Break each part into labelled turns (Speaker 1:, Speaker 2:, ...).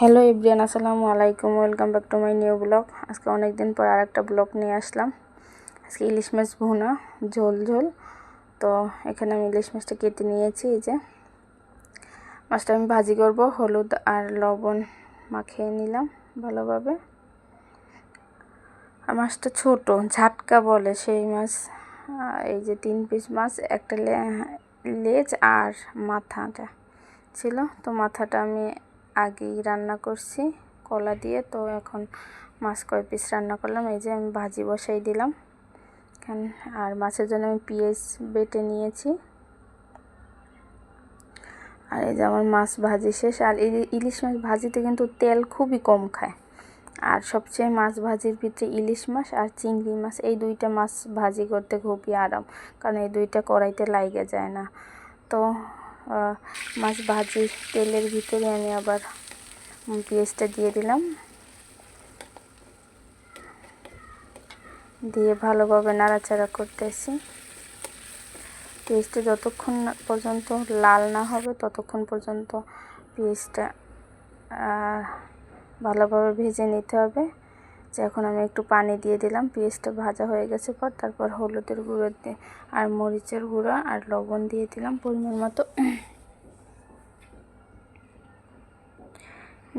Speaker 1: Hello ইব্রিয়ান আসসালামু আলাইকুম welcome back to my new blog আজকে অনেক দিন পর আর একটা ব্লগ নিয়ে আসলাম। আজকে ইলিশ মাছ ভুনা, ঝোল ঝোল। তো এখানে আমি ইলিশ মাছটা কেটে নিয়েছি, এই যে। মাছটা আমি ভাজি করব, হলুদ আর লবণ মাখিয়ে নিলাম ভালোভাবে। আর মাছটা ছোট, ঝাটকা বলে সেই মাছ। এই যে তিন পিস মাছ, একটা লেজ আর মাথাটা ছিল। তো মাথাটা আমি আগেই রান্না করছি কলা দিয়ে। তো এখন মাছ কয় পিস রান্না করলাম। এই যে আমি ভাজি বসাই দিলাম। আর মাছের জন্য আমি পেঁয়াজ বেটে নিয়েছি। আর এই যে আমার মাছ ভাজি শেষ। আর ইলিশ মাছ ভাজিতে কিন্তু তেল খুবই কম খায়। আর সবচেয়ে মাছ ভাজির ভিতরে ইলিশ মাছ আর চিংড়ি মাছ, এই দুইটা মাছ ভাজি করতে খুবই আরাম। কারণ এই দুইটা কড়াইতে লাগে যায় না। তো মাছ ভাজি, তেলের ভিতরে আমি আবার পেঁয়াজটা দিয়ে দিলাম। দিয়ে ভালোভাবে নাড়াচাড়া করতেছি। পেঁয়াজটা যতক্ষণ পর্যন্ত লাল না হবে, ততক্ষণ পর্যন্ত পেঁয়াজটা ভালোভাবে ভেজে নিতে হবে। যে এখন আমি একটু পানি দিয়ে দিলাম পেঁয়াজটা ভাজা হয়ে গেছে পর তারপর হলুদের গুঁড়ো দিয়ে আর মরিচের গুঁড়ো আর লবণ দিয়ে দিলাম পরিমাণ মতো।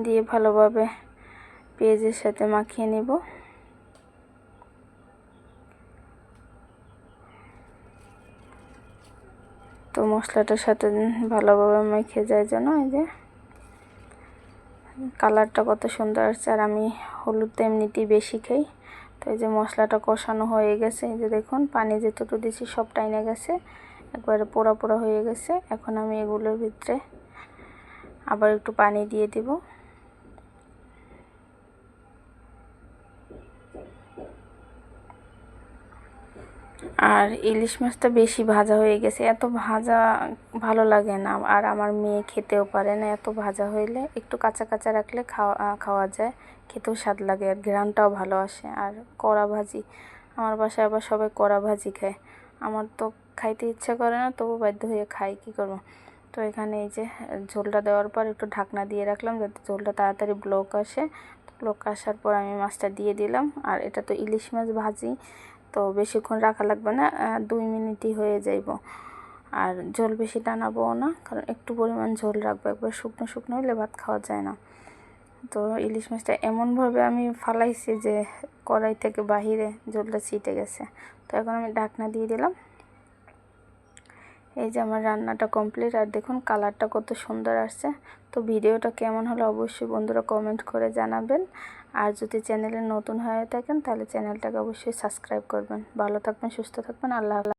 Speaker 1: দিয়ে ভালোভাবে পেঁয়াজের সাথে মাখিয়ে নেব। তো মশলাটার সাথে ভালোভাবে মেখে যায় যেন এই যে কালারটা কত সুন্দর আসছে। আর আমি হলুদ তো এমনিতেই বেশি খাই। তো এই যে মশলাটা কষানো হয়ে গেছে, এই যে দেখুন, পানি যেটুকু দিয়েছি সব টাইনে গেছে, একবারে পোড়া পোড়া হয়ে গেছে। এখন আমি এগুলোর ভিতরে আবার একটু পানি দিয়ে দিব। আর ইলিশ মাছটা বেশি ভাজা হয়ে গেছে। এত ভাজা ভালো লাগে না আর আমার মেয়ে খেতেও পারে না, এত ভাজা হইলে একটু কাঁচা কাঁচা রাখলে খাওয়া খাওয়া যায়, খেতেও স্বাদ লাগে আর ঘ্রানটাও ভালো আসে। আর কড়া ভাজি, আমার বাসায় আবার সবাই কড়া ভাজি খায়। আমার তো খাইতে ইচ্ছা করে না, তবু বাধ্য হয়ে খাই, কী করব? তো এখানে এই যে ঝোলটা দেওয়ার পর একটু ঢাকনা দিয়ে রাখলাম যাতে ঝোলটা তাড়াতাড়ি ব্লক আসে। ব্লক আসার পর আমি মাছটা দিয়ে দিলাম। আর এটা তো ইলিশ মাছ ভাজি তো বেশিক্ষণ রাখা লাগবে না দুই মিনিটই হয়ে যাইব। আর ঝোল বেশি টানাবো না, কারণ একটু পরিমাণ ঝোল রাখব, একবার শুকনো শুকনো হলে ভাত খাওয়া যায় না। তো ইলিশ মাছটা এমনভাবে আমি ফালাইছি যে কড়াই থেকে বাহিরে ঝোলটা ছিটে গেছে। তো এখন আমি ঢাকনা দিয়ে দিলাম। এই যে আমার রান্নাটা কমপ্লিট, আর দেখুন কালারটা কত সুন্দর আসছে। তো ভিডিওটা কেমন হলো অবশ্যই বন্ধুরা কমেন্ট করে জানাবেন। আর যদি চ্যানেলে নতুন হয়ে থাকেন, তাহলে চ্যানেলটাকে অবশ্যই সাবস্ক্রাইব করবেন। ভালো থাকবেন, সুস্থ থাকবেন, আল্লাহ